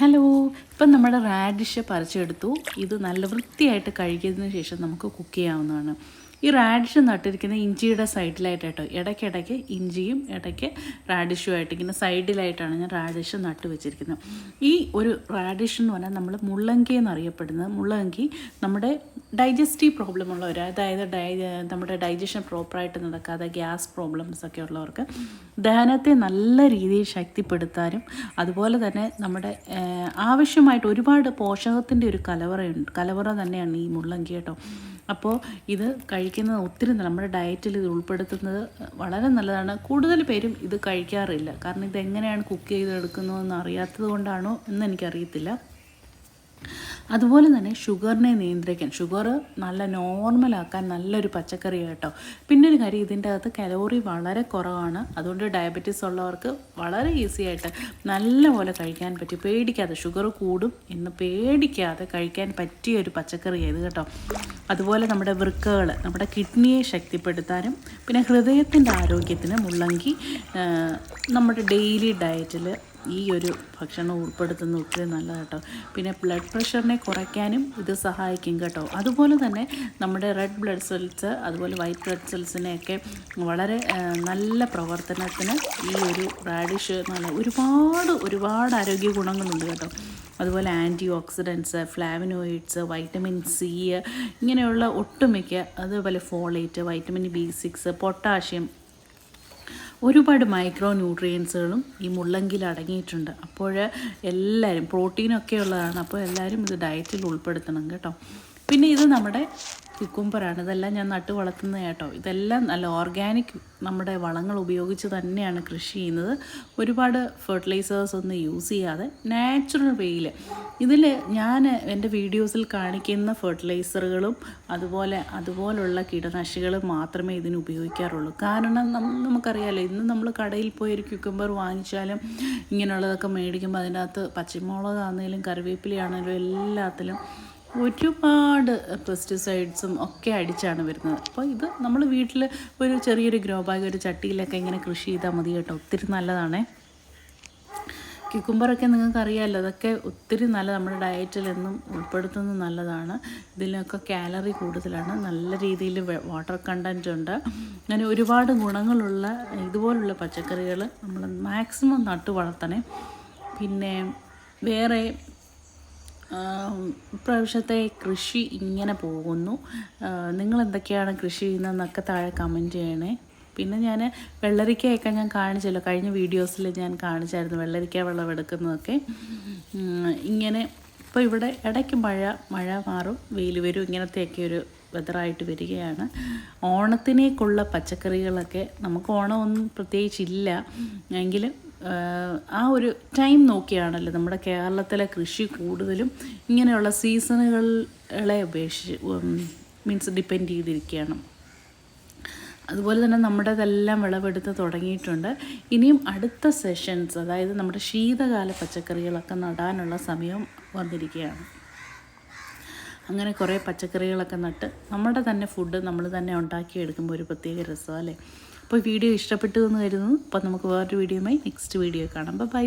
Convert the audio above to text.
Hello. ഇപ്പം നമ്മുടെ radish പറിച്ചെടുത്തു. ഇത് നല്ല വൃത്തിയായിട്ട് കഴുകിയതിന് ശേഷം നമുക്ക് കുക്ക് ചെയ്യാവുന്നതാണ്. ഈ റാഡിഷ് നട്ടിരിക്കുന്ന ഇഞ്ചിയുടെ സൈഡിലായിട്ട് കേട്ടോ ഇടയ്ക്കിടയ്ക്ക് ഇഞ്ചിയും ഇടയ്ക്ക് റാഡിഷുമായിട്ട് ഇങ്ങനെ സൈഡിലായിട്ടാണ് ഞാൻ റാഡിഷ് നട്ട് വെച്ചിരിക്കുന്നത്. ഈ ഒരു റാഡിഷ് എന്ന് പറഞ്ഞാൽ നമ്മൾ മുള്ളങ്കി എന്നറിയപ്പെടുന്നത്. മുള്ളങ്കി നമ്മുടെ ഡൈജസ്റ്റീവ് പ്രോബ്ലം ഉള്ളവർ അതായത് ഡൈ നമ്മുടെ ഡൈജഷൻ പ്രോപ്പറായിട്ട് നടക്കാതെ ഗ്യാസ് പ്രോബ്ലംസ് ഒക്കെ ഉള്ളവർക്ക് ദഹനത്തെ നല്ല രീതിയിൽ ശക്തിപ്പെടുത്താനും അതുപോലെ തന്നെ നമ്മുടെ ഏഹ്, ആവശ്യമായിട്ട് ഒരുപാട് പോഷകത്തിന്റെ ഒരു കലവറയുണ്ട് കലവറ തന്നെയാണ് ഈ മുള്ളങ്കി കേട്ടോ. അപ്പോൾ ഇത് കഴിക്കുന്നത് ഒത്തിരി നമ്മുടെ ഡയറ്റിൽ ഇത് ഉൾപ്പെടുത്തുന്നത് വളരെ നല്ലതാണ്. കൂടുതൽ പേരും ഇത് കഴിക്കാറില്ല. കാരണം ഇത് എങ്ങനെയാണ് കുക്ക് ചെയ്തെടുക്കുന്നതെന്ന് അറിയാത്തത് കൊണ്ടാണോ എന്ന് എനിക്കറിയത്തില്ല. അതുപോലെ തന്നെ ഷുഗറിനെ നിയന്ത്രിക്കാൻ. ഷുഗർ നല്ല നോർമലാക്കാൻ നല്ലൊരു പച്ചക്കറി കേട്ടോ. പിന്നെ ഒരു കാര്യം ഇതിന്റെ അകത്ത് കലോറി വളരെ കുറവാണ്. അതുകൊണ്ട് ഡയബറ്റീസ് ഉള്ളവർക്ക് വളരെ ഈസി ആയിട്ട് നല്ലപോലെ കഴിക്കാൻ പറ്റും. പേടിക്കാതെ ഷുഗർ കൂടും എന്ന് പേടിക്കാതെ കഴിക്കാൻ പറ്റിയ ഒരു പച്ചക്കറി ഇത് കേട്ടോ. അതുപോലെ നമ്മുടെ വൃക്കകൾ നമ്മുടെ കിഡ്നിയെ ശക്തിപ്പെടുത്താനും പിന്നെ ഹൃദയത്തിന്റെ ആരോഗ്യത്തിന് മുള്ളങ്കി നമ്മുടെ ഡെയിലി ഡയറ്റിൽ ഈ ഒരു ഭക്ഷണം ഉൾപ്പെടുത്തുന്ന ഒത്തിരി നല്ലതാണ് കേട്ടോ പിന്നെ ബ്ലഡ് പ്രഷറിനെ കുറയ്ക്കാനും ഇത് സഹായിക്കും കേട്ടോ. അതുപോലെ തന്നെ നമ്മുടെ റെഡ് ബ്ലഡ് സെൽസ് അതുപോലെ വൈറ്റ് ബ്ലഡ് സെൽസിനെയൊക്കെ വളരെ നല്ല പ്രവർത്തനത്തിന് ഈ ഒരു റാഡിഷ് നല്ല ഒരുപാട് ഒരുപാട് ആരോഗ്യ ഗുണങ്ങളുണ്ട് കേട്ടോ. അതുപോലെ anti oxidants flavonoids vitamin C ഇങ്ങനെയുള്ള ഒട്ടുമിക്ക അതുപോലെ folate vitamin B six potassium ഒരുപാട് മൈക്രോ ന്യൂട്രിയൻസുകളും ഈ മുള്ളങ്കിൽ അടങ്ങിയിട്ടുണ്ട്. അപ്പോൾ എല്ലാവരും പ്രോട്ടീനൊക്കെ ഉള്ളതാണ് അപ്പോൾ എല്ലാവരും ഇത് ഡയറ്റിൽ ഉൾപ്പെടുത്തണം കേട്ടോ. പിന്നെ ഇത് നമ്മുടെ കുക്കുംബറാണ് ഇതെല്ലാം ഞാൻ നട്ട് വളർത്തുന്നത് കേട്ടോ. ഇതെല്ലാം നല്ല ഓർഗാനിക് നമ്മുടെ വളങ്ങൾ ഉപയോഗിച്ച് തന്നെയാണ് കൃഷി ചെയ്യുന്നത്. ഒരുപാട് ഫെർട്ടിലൈസേഴ്സ് ഒന്നും യൂസ് ചെയ്യാതെ നാച്ചുറൽ വേയിൽ ഇതിൽ ഞാൻ എന്റെ വീഡിയോസിൽ കാണിക്കുന്ന ഫെർട്ടിലൈസറുകളും അതുപോലെ അതുപോലുള്ള കീടനാശികളും മാത്രമേ ഇതിന് ഉപയോഗിക്കാറുള്ളൂ. കാരണം നമുക്കറിയാമല്ലോ ഇന്ന് നമ്മൾ കടയിൽ പോയി ഒരു ക്യുക്കമ്പർ വാങ്ങിച്ചാലും ഇങ്ങനെയുള്ളതൊക്കെ മേടിക്കുമ്പോൾ അതിനകത്ത് പച്ചമുളകാണെങ്കിലും കറിവേപ്പിലയാണെങ്കിലും എല്ലാത്തിലും ഒരുപാട് പെസ്റ്റിസൈഡ്സും ഒക്കെ അടിച്ചാണ് വരുന്നത്. അപ്പോൾ ഇത് നമ്മൾ വീട്ടിൽ ഒരു ചെറിയൊരു ഗ്രോ ബാഗ് ഒരു ചട്ടിയിലൊക്കെ ഇങ്ങനെ കൃഷി ചെയ്താൽ മതി കേട്ടോ. ഒത്തിരി നല്ലതാണേ. ക്യുക്കുംബറൊക്കെ നിങ്ങൾക്ക് അറിയാമല്ലോ അതൊക്കെ ഒത്തിരി നല്ല നമ്മുടെ ഡയറ്റിൽ എന്നും ഉൾപ്പെടുത്തുന്നത് നല്ലതാണ്. ഇതിലൊക്കെ കാലറി കൂടുതലാണ്. നല്ല രീതിയിൽ വാട്ടർ കണ്ടന്റ് ഉണ്ട്. അങ്ങനെ ഒരുപാട് ഗുണങ്ങളുള്ള ഇതുപോലുള്ള പച്ചക്കറികൾ നമ്മൾ മാക്സിമം നട്ടു വളർത്തണേ. പിന്നെ വേറെ ഇപ്രാവശ്യത്തെ കൃഷി ഇങ്ങനെ പോകുന്നു. നിങ്ങൾ എന്തൊക്കെയാണ് കൃഷി ചെയ്യുന്നതെന്നൊക്കെ താഴെ കമന്റ് ചെയ്യണേ. പിന്നെ ഞാൻ വെള്ളരിക്കയൊക്കെ ഞാൻ കാണിച്ചല്ലോ. കഴിഞ്ഞ വീഡിയോസിൽ ഞാൻ കാണിച്ചായിരുന്നു വെള്ളരിക്ക വിളവെടുക്കുന്നതൊക്കെ ഇങ്ങനെ ഇപ്പോൾ ഇവിടെ ഇടയ്ക്ക് മഴ മഴ മാറും വെയിൽ വരും ഇങ്ങനത്തെയൊക്കെ ഒരു വെതറായിട്ട് വരികയാണ്. ഓണത്തിനേക്കുള്ള പച്ചക്കറികളൊക്കെ നമുക്ക് ഓണമൊന്നും പ്രത്യേകിച്ചില്ല എങ്കിലും ആ ഒരു ടൈം നോക്കിയാണല്ലോ നമ്മുടെ കേരളത്തിലെ കൃഷി കൂടുതലും ഇങ്ങനെയുള്ള സീസണുകളെ അപേക്ഷിച്ച് മീൻസ് ഡിപ്പെൻഡ് ചെയ്തിരിക്കുകയാണ്. അതുപോലെ തന്നെ നമ്മുടേതെല്ലാം വിളവെടുത്ത് തുടങ്ങിയിട്ടുണ്ട്. ഇനിയും അടുത്ത സെഷൻസ് അതായത് നമ്മുടെ ശീതകാല പച്ചക്കറികളൊക്കെ നടാനുള്ള സമയം വന്നിരിക്കുകയാണ്. അങ്ങനെ കുറേ പച്ചക്കറികളൊക്കെ നട്ട് നമ്മുടെ തന്നെ ഫുഡ് നമ്മൾ തന്നെ ഉണ്ടാക്കിയെടുക്കുമ്പോൾ ഒരു പ്രത്യേക രസമല്ലേ? അപ്പോൾ വീഡിയോ ഇഷ്ടപ്പെട്ടു എന്ന് കരുതുന്നു. അപ്പോൾ നമുക്ക് വേറൊരു വീഡിയോയുമായി നെക്സ്റ്റ് വീഡിയോ കാണാം. ബൈ